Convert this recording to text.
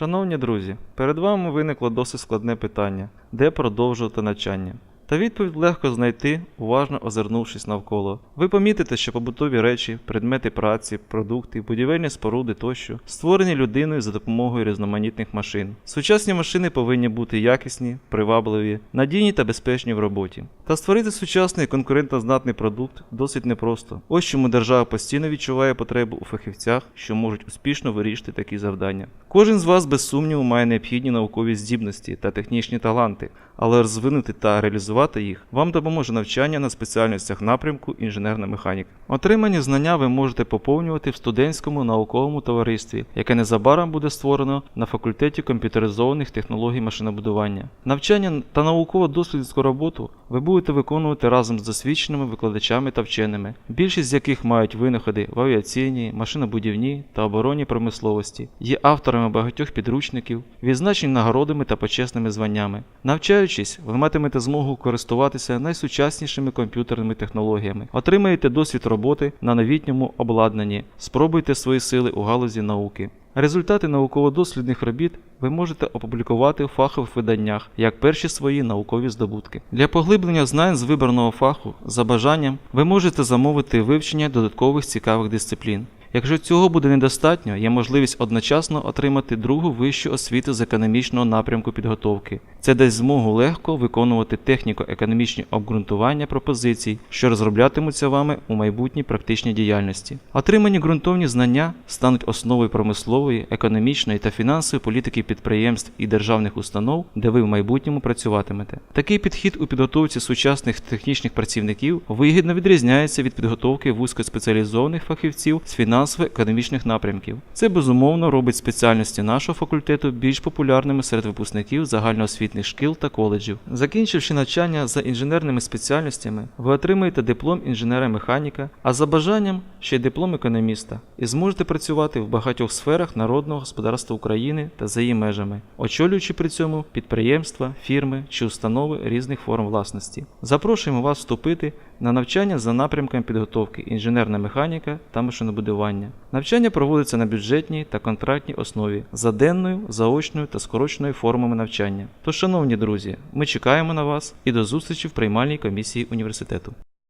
Шановні друзі, перед вами виникло досить складне питання, де продовжувати навчання. Та відповідь легко знайти, уважно озирнувшись навколо. Ви помітите, що побутові речі, предмети праці, продукти, будівельні споруди тощо створені людиною за допомогою різноманітних машин. Сучасні машини повинні бути якісні, привабливі, надійні та безпечні в роботі. Та створити сучасний конкурентоздатний продукт досить непросто. Ось чому держава постійно відчуває потребу у фахівцях, що можуть успішно вирішити такі завдання. Кожен з вас без сумніву має необхідні наукові здібності та технічні таланти, але розвинути та реалізувати їх вам допоможе навчання на спеціальностях напрямку інженерна механіка. Отримані знання ви можете поповнювати в студентському науковому товаристві, яке незабаром буде створено на факультеті комп'ютеризованих технологій машинобудування. Навчання та науково-дослідницьку роботу ви будете виконувати разом з досвідченими викладачами та вченими, більшість з яких мають винаходи в авіаційній, машинобудівній та оборонній промисловості, є авторами багатьох підручників, відзначені нагородами та почесними званнями. Навчаючись, ви матимете змогу користуватися найсучаснішими комп'ютерними технологіями, отримаєте досвід роботи на новітньому обладнанні, спробуйте свої сили у галузі науки. Результати науково-дослідних робіт ви можете опублікувати у фахових виданнях як перші свої наукові здобутки. Для поглиблення знань з вибраного фаху за бажанням ви можете замовити вивчення додаткових цікавих дисциплін. Якщо цього буде недостатньо, є можливість одночасно отримати другу вищу освіту з економічного напрямку підготовки. Це дасть змогу легко виконувати техніко-економічні обґрунтування пропозицій, що розроблятимуться вами у майбутній практичній діяльності. Отримані ґрунтовні знання стануть основою промислової, економічної та фінансової політики підприємств і державних установ, де ви в майбутньому працюватимете. Такий підхід у підготовці сучасних технічних працівників вигідно відрізняється від підготовки вузькоспеціалізованих фахівців з фінансово-економічних напрямків. Це безумовно робить спеціальності нашого факультету більш популярними серед випускників загальноосвітніх шкіл та коледжів. Закінчивши навчання за інженерними спеціальностями, ви отримаєте диплом інженера-механіка, а за бажанням ще й диплом економіста, і зможете працювати в багатьох сферах народного господарства України та за її межами, очолюючи при цьому підприємства, фірми чи установи різних форм власності. Запрошуємо вас вступити на навчання за напрямком підготовки інженерна механіка та машинобудування. Навчання проводиться на бюджетній та контрактній основі за денною, заочною та скороченою формами навчання. Тож, шановні друзі, ми чекаємо на вас і до зустрічі в приймальній комісії університету.